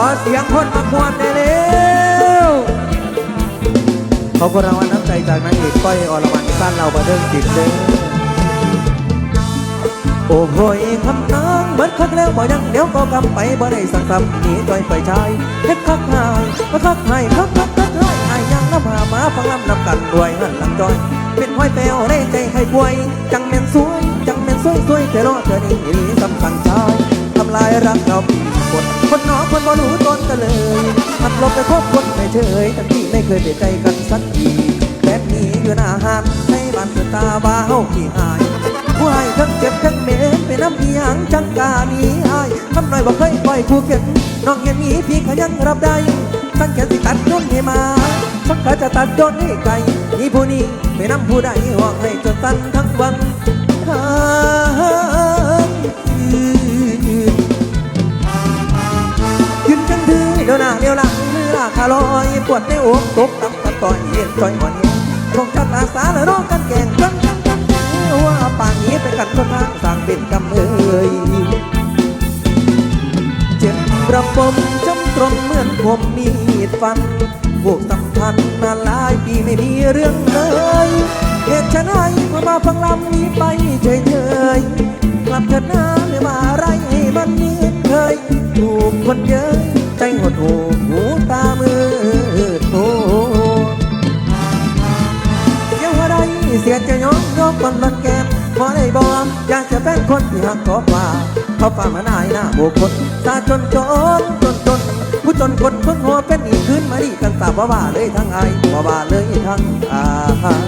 อเสียงคนมากวนได้เร็วเขอบคุณรางวัลน้ำใจจากนางเอกก้อยอรวรรณสั้นเราประเดิมจิตเด้อโอ้โหยคำนางเหมือนคักแล้วบ่ยังเดี๋ยวก็กำไปบ่ได้สังคำหนีจอยไปชายเฮ็ดคักหายก็คักหายคักคักคักหายหายยังน้ำหามาฟังลำนำกันด้วยหันหลังจอย เป็นห้อยแปวในใจให้ป่วย จังแม่นสวย จังแม่นสวยสวยเธอรอเธอนี่นี่สำคัญชายทำลายรักเรา กดคนหนอคนบ่รู้ต้นกันเลยหัดลบไปพบคนไม่เฉยทั้งที่ไม่เคยเปลี่ยนใจกันสักทีแบบนี้อยู่หน้าหานให้บ้านเกิดตาบ้าเฮาขี้หายผู้ให้ทั้งเจ็บทั้งเหม็นเป็นน้ำอีหยังจังกาหนีอายทำหน่อยบอกเคยปล่อยคู่เก็บน้องเห็นนี้พี่ก็ยังรับได้ตั้งแขนสิตัดโดนให้มาสักขาจะตัดโดนให้ไกลนี่ผู้นี้ไม่นำผู้ใดห่วงให้จนตันทั้งวัน เมื่อขาลอยปวดในอกตกตับตับต่อยเย็นต่อยอ่อนเย็นคงจัดอาสาและร้องกันแก่งกันกันกันว่าป่านนี้ไปกันคนทางสั่งเป็นกำเอยเจ็บประบมจำตรงเหมือนผมมีดฟันพวกสัมพันธ์มาหลายปีไม่มีเรื่องเลยเหตุฉันให้พอมาฟังลำนี้ไปเฉยเฉยกลับเถิดน้าไม่มาอะไรให้มันเหมือนเคยถูกคนเยอะใจหดหู เสียจะย้อนยกคนบันแก้มพอได้บอกอยากจะเป็นคนที่หักขอฝ่าเขาฝ่ามานายหน้าบุคคลตาจนจนจนจนผู้จนคนคนหัวเป็นอีกคืนมาดีกันตาบ่าว่าเลยทั้งไอบ่าว่าเลยทั้งอา